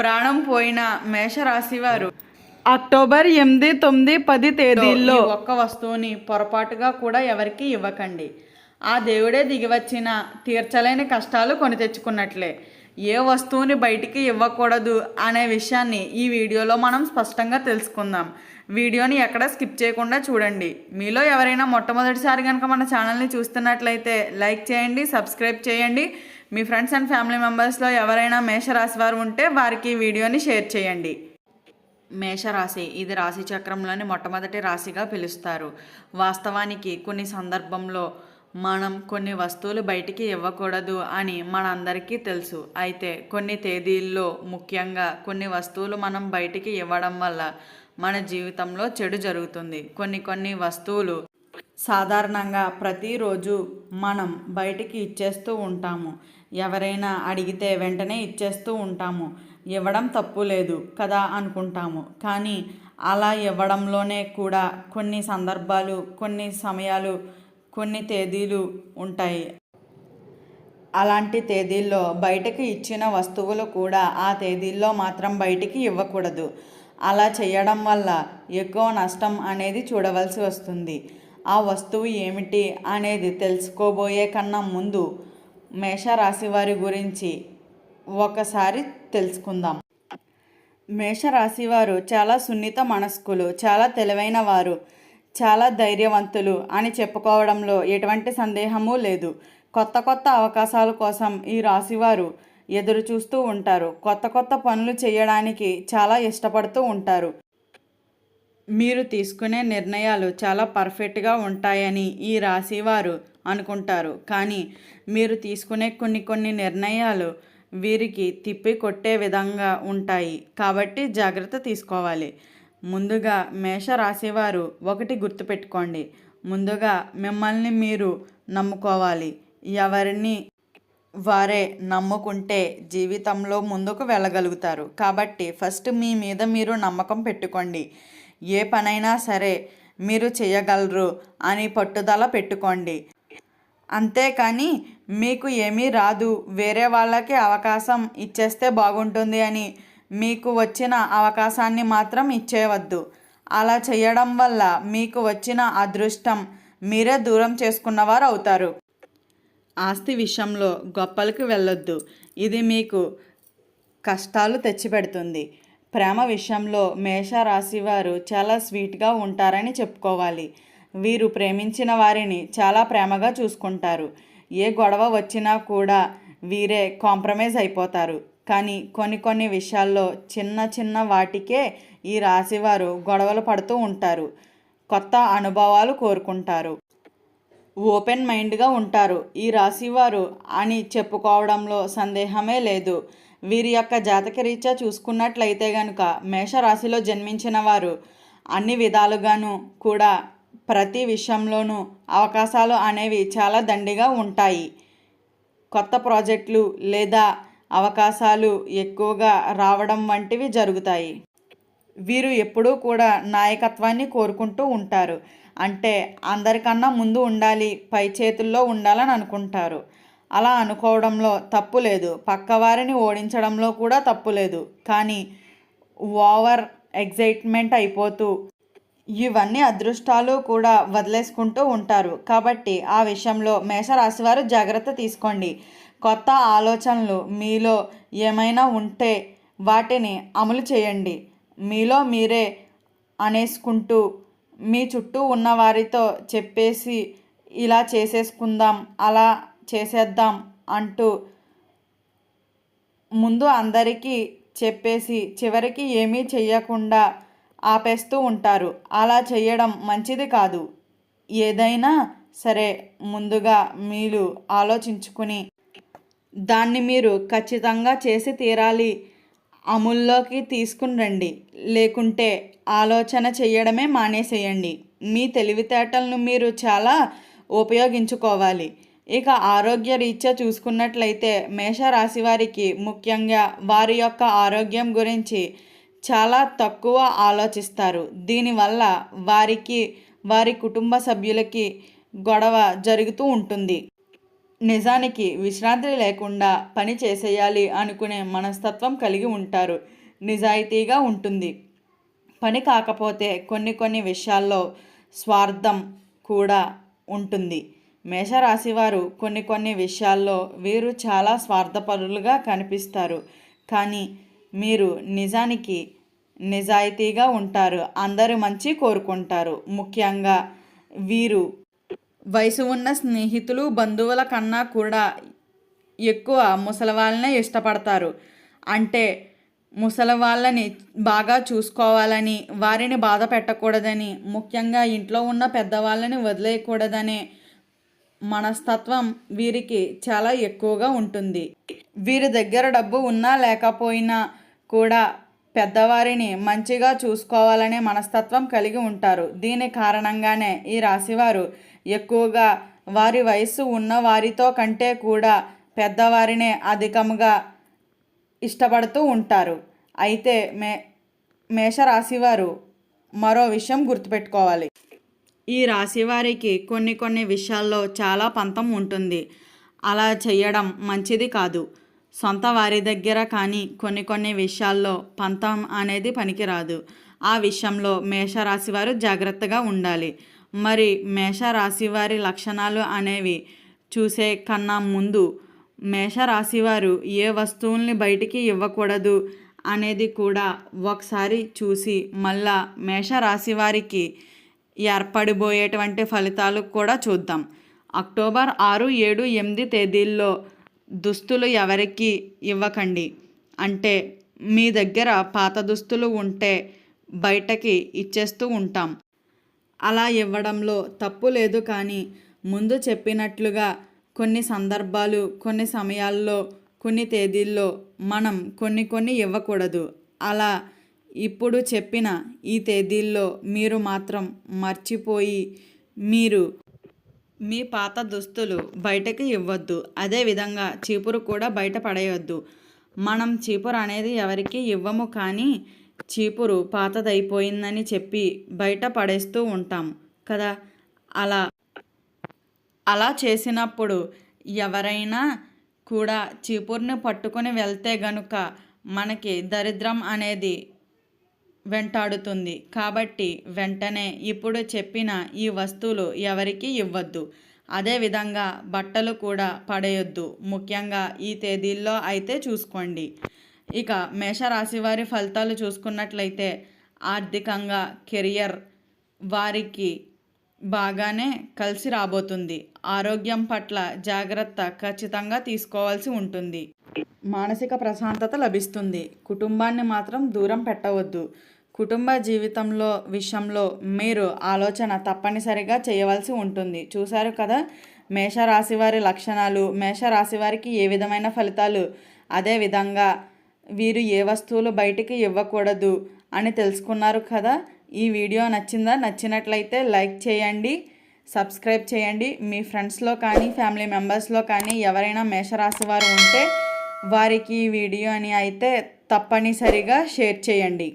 ప్రాణం పోయిన మేషరాశి వారు అక్టోబర్ ఎనిమిది తొమ్మిది పది తేదీల్లో ఒక్క వస్తువుని పొరపాటుగా కూడా ఎవరికి ఇవ్వకండి. ఆ దేవుడే దిగివచ్చిన తీర్చలేని కష్టాలు కొని తెచ్చుకున్నట్లే. ఏ వస్తువుని బయటికి ఇవ్వకూడదు అనే విషయాన్ని ఈ వీడియోలో మనం స్పష్టంగా తెలుసుకుందాం. వీడియోని ఎక్కడ స్కిప్ చేయకుండా చూడండి. మీలో ఎవరైనా మొట్టమొదటిసారి కనుక మన ఛానల్ని చూస్తున్నట్లయితే లైక్ చేయండి సబ్స్క్రైబ్ చేయండి. మీ ఫ్రెండ్స్ అండ్ ఫ్యామిలీ మెంబర్స్లో ఎవరైనా మేషరాశి వారు ఉంటే వారికి వీడియోని షేర్ చేయండి. మేషరాశి ఇది రాశి చక్రంలోని మొట్టమొదటి రాశిగా పిలుస్తారు. వాస్తవానికి కొన్ని సందర్భంలో మనం కొన్ని వస్తువులు బయటికి ఇవ్వకూడదు అని మనందరికీ తెలుసు. అయితే కొన్ని తేదీల్లో ముఖ్యంగా కొన్ని వస్తువులు మనం బయటికి ఇవ్వడం వల్ల మన జీవితంలో చెడు జరుగుతుంది. కొన్ని కొన్ని వస్తువులు సాధారణంగా ప్రతిరోజు మనం బయటికి ఇచ్చేస్తూ ఉంటాము. ఎవరైనా అడిగితే వెంటనే ఇచ్చేస్తూ ఉంటాము. ఇవ్వడం తప్పు లేదు కదా అనుకుంటాము. కానీ అలా ఇవ్వడంలోనే కూడా కొన్ని సందర్భాలు కొన్ని సమయాలు కొన్ని తేదీలు ఉంటాయి. అలాంటి తేదీల్లో బయటకు ఇచ్చిన వస్తువులు కూడా ఆ తేదీల్లో మాత్రం బయటికి ఇవ్వకూడదు. అలా చేయడం వల్ల ఎక్కువ నష్టం అనేది చూడవలసి వస్తుంది. ఆ వస్తువు ఏమిటి అనేది తెలుసుకోబోయే కన్నా ముందు మేషరాశి వారి గురించి ఒకసారి తెలుసుకుందాం. మేషరాశి వారు చాలా సున్నిత మనస్కులు చాలా తెలివైన వారు చాలా ధైర్యవంతులు అని చెప్పుకోవడంలో ఎటువంటి సందేహము లేదు. కొత్త కొత్త అవకాశాల కోసం ఈ రాశివారు ఎదురు చూస్తూ ఉంటారు. కొత్త కొత్త పనులు చేయడానికి చాలా ఇష్టపడుతూ ఉంటారు. మీరు తీసుకునే నిర్ణయాలు చాలా పర్ఫెక్ట్గా ఉంటాయని ఈ రాశివారు అనుకుంటారు. కానీ మీరు తీసుకునే కొన్ని కొన్ని నిర్ణయాలు వీరికి తిప్పి కొట్టే విధంగా ఉంటాయి. కాబట్టి జాగ్రత్త తీసుకోవాలి. ముందుగా మేష రాశివారు ఒకటి గుర్తుపెట్టుకోండి. ముందుగా మిమ్మల్ని మీరు నమ్ముకోవాలి. ఎవరిని వారే నమ్ముకుంటే జీవితంలో ముందుకు వెళ్ళగలుగుతారు. కాబట్టి ఫస్ట్ మీ మీద మీరు నమ్మకం పెట్టుకోండి. ఏ పనైనా సరే మీరు చేయగలరు అని పట్టుదల పెట్టుకోండి. అంతేకాని మీకు ఏమీ రాదు. వేరే వాళ్ళకి అవకాశం ఇచ్చేస్తే బాగుంటుంది అని మీకు వచ్చిన అవకాశాన్ని మాత్రం ఇచ్చేయవద్దు. అలా చేయడం వల్ల మీకు వచ్చిన అదృష్టం మీరే దూరం చేసుకున్నవారు అవుతారు. ఆస్తి విషయంలో గొప్పలకు వెళ్ళొద్దు. ఇది మీకు కష్టాలు తెచ్చిపెడుతుంది. ప్రేమ విషయంలో మేషరాశి వారు చాలా స్వీట్గా ఉంటారని చెప్పుకోవాలి. వీరు ప్రేమించిన వారిని చాలా ప్రేమగా చూసుకుంటారు. ఏ గొడవ వచ్చినా కూడా వీరే కాంప్రమైజ్ అయిపోతారు. కానీ కొన్ని కొన్ని విషయాల్లో చిన్న చిన్న వాటికే ఈ రాశివారు గొడవలు పడుతూ ఉంటారు. కొత్త అనుభవాలు కోరుకుంటారు. ఓపెన్ మైండ్గా ఉంటారు. ఈ రాశివారు అని చెప్పుకోవడంలో సందేహమే లేదు. వీరి యొక్క జాతక రీత్యా చూసుకున్నట్లయితే గనుక మేషరాశిలో జన్మించిన వారు అన్ని విధాలుగాను కూడా ప్రతి విషయంలోనూ అవకాశాలు అనేవి చాలా దండిగా ఉంటాయి. కొత్త ప్రాజెక్టులు లేదా అవకాశాలు ఎక్కువగా రావడం వంటివి జరుగుతాయి. వీరు ఎప్పుడూ కూడా నాయకత్వాన్ని కోరుకుంటూ ఉంటారు. అంటే అందరికన్నా ముందు ఉండాలి పై చేతుల్లో ఉండాలని అనుకుంటారు. అలా అనుకోవడంలో తప్పు లేదు. పక్కవారిని ఓడించడంలో కూడా తప్పు లేదు. కానీ ఓవర్ ఎగ్జైట్మెంట్ అయిపోతూ ఇవన్నీ అదృష్టాలు కూడా వదిలేసుకుంటూ ఉంటారు. కాబట్టి ఆ విషయంలో మేషరాశి వారు జాగ్రత్త తీసుకోండి. కొత్త ఆలోచనలు మీలో ఏమైనా ఉంటే వాటిని అమలు చేయండి. మీలో మీరే అనేసుకుంటూ మీ చుట్టూ ఉన్న వారితో చెప్పేసి ఇలా చేసేసుకుందాం అలా చేసేద్దాం అంటూ ముందు అందరికీ చెప్పేసి చివరికి ఏమీ చెయ్యకుండా ఆపేస్తూ ఉంటారు. అలా చేయడం మంచిది కాదు. ఏదైనా సరే ముందుగా మీరు ఆలోచించుకుని దాన్ని మీరు ఖచ్చితంగా చేసి తీరాలి. అమల్లోకి తీసుకుని రండి లేకుంటే ఆలోచన చేయడమే మానేసేయండి. మీ తెలివితేటలను మీరు చాలా ఉపయోగించుకోవాలి. ఇక ఆరోగ్య రీత్యా చూసుకున్నట్లయితే మేషరాశి వారికి ముఖ్యంగా వారి యొక్క ఆరోగ్యం గురించి చాలా తక్కువ ఆలోచిస్తారు. దీనివల్ల వారికి వారి కుటుంబ సభ్యులకి గొడవ జరుగుతూ ఉంటుంది. నిజానికి విశ్రాంతి లేకుండా పని చేసేయాలి అనుకునే మనస్తత్వం కలిగి ఉంటారు. నిజాయితీగా ఉంటుంది. పని కాకపోతే కొన్ని కొన్ని విషయాల్లో స్వార్థం కూడా ఉంటుంది. మేషరాశి వారు కొన్ని కొన్ని విషయాల్లో వీరు చాలా స్వార్థపరులుగా కనిపిస్తారు. కానీ మీరు నిజానికి నిజాయితీగా ఉంటారు. అందరి మంచి కోరుకుంటారు. ముఖ్యంగా వీరు వయసు ఉన్న స్నేహితులు బంధువుల కన్నా కూడా ఎక్కువ ముసలి వాళ్ళనే ఇష్టపడతారు. అంటే ముసలి వాళ్ళని బాగా చూసుకోవాలని వారిని బాధ పెట్టకూడదని ముఖ్యంగా ఇంట్లో ఉన్న పెద్దవాళ్ళని వదిలేయకూడదనే మనస్తత్వం వీరికి చాలా ఎక్కువగా ఉంటుంది. వీరి దగ్గర డబ్బు ఉన్నా లేకపోయినా కూడా పెద్దవారిని మంచిగా చూసుకోవాలనే మనస్తత్వం కలిగి ఉంటారు. దీని కారణంగానే ఈ రాశివారు ఎక్కువగా వారి వయస్సు ఉన్న వారితో కంటే కూడా పెద్దవారినే అధికంగా ఇష్టపడుతూ ఉంటారు. అయితే మే మేషరాశివారు మరో విషయం గుర్తుపెట్టుకోవాలి. ఈ రాశి వారికి కొన్ని కొన్ని విషయాల్లో చాలా పంతం ఉంటుంది. అలా చేయడం మంచిది కాదు. సొంత వారి దగ్గర కానీ కొన్ని కొన్ని విషయాల్లో పంతం అనేది పనికిరాదు. ఆ విషయంలో మేషరాశి వారు జాగ్రత్తగా ఉండాలి. మరి మేషరాశి వారి లక్షణాలు అనేవి చూసే కన్నా ముందు మేషరాశి వారు ఏ వస్తువుల్ని బయటికి ఇవ్వకూడదు అనేది కూడా ఒకసారి చూసి మళ్ళా మేషరాశి వారికి ఏర్పడిపోయేటువంటి ఫలితాలు కూడా చూద్దాం. అక్టోబర్ ఆరు ఏడు ఎనిమిది తేదీల్లో దుస్తులు ఎవరికి ఇవ్వకండి? అంటే మీ దగ్గర పాత దుస్తులు ఉంటే బయటకి ఇచ్చేస్తూ ఉంటాం. అలా ఇవ్వడంలో తప్పు లేదు కానీ ముందు చెప్పినట్లుగా కొన్ని సందర్భాలు కొన్ని సమయాల్లో కొన్ని తేదీల్లో మనం కొన్ని కొన్ని ఇవ్వకూడదు. అలా ఇప్పుడు చెప్పిన ఈ తేదీల్లో మీరు మాత్రం మర్చిపోయి మీరు మీ పాత దుస్తులు బయటకి ఇవ్వద్దు. అదేవిధంగా చీపురు కూడా బయట పడేయొద్దు. మనం చీపురు అనేది ఎవరికి ఇవ్వము కానీ చీపురు పాతదైపోయిందని చెప్పి బయట పడేస్తూ ఉంటాం కదా. అలా అలా చేసినప్పుడు ఎవరైనా కూడా చీపురుని పట్టుకొని వెళ్తే గనుక మనకి దరిద్రం అనేది వెంటాడుతుంది. కాబట్టి వెంటనే ఇప్పుడు చెప్పిన ఈ వస్తువులు ఎవరికి ఇవ్వద్దు. అదేవిధంగా బట్టలు కూడా పడేయొద్దు. ముఖ్యంగా ఈ తేదీల్లో అయితే చూసుకోండి. ఇక మేషరాశి వారి ఫలితాలు చూసుకున్నట్లయితే ఆర్థికంగా కెరియర్ వారికి బాగానే కలిసి రాబోతుంది. ఆరోగ్యం పట్ల జాగ్రత్త ఖచ్చితంగా తీసుకోవాల్సి ఉంటుంది. మానసిక ప్రశాంతత లభిస్తుంది. కుటుంబాన్ని మాత్రం దూరం పెట్టవద్దు. కుటుంబ జీవితంలో విషయంలో మీరు ఆలోచన తప్పనిసరిగా చేయవలసి ఉంటుంది. చూశారు కదా? మేషరాశి వారి లక్షణాలు మేషరాశి వారికి ఏ విధమైన ఫలితాలు? అదేవిధంగా వీరు ఏ వస్తువులు బయటికి ఇవ్వకూడదు అని తెలుసుకున్నారు కదా. ఈ వీడియో నచ్చిందా? నచ్చినట్లయితే లైక్ చేయండి సబ్స్క్రైబ్ చేయండి. మీ ఫ్రెండ్స్లో కానీ ఫ్యామిలీ మెంబర్స్లో కానీ ఎవరైనా మేషరాశి వారు ఉంటే వారికి ఈ వీడియోని అయితే తప్పనిసరిగా షేర్ చేయండి.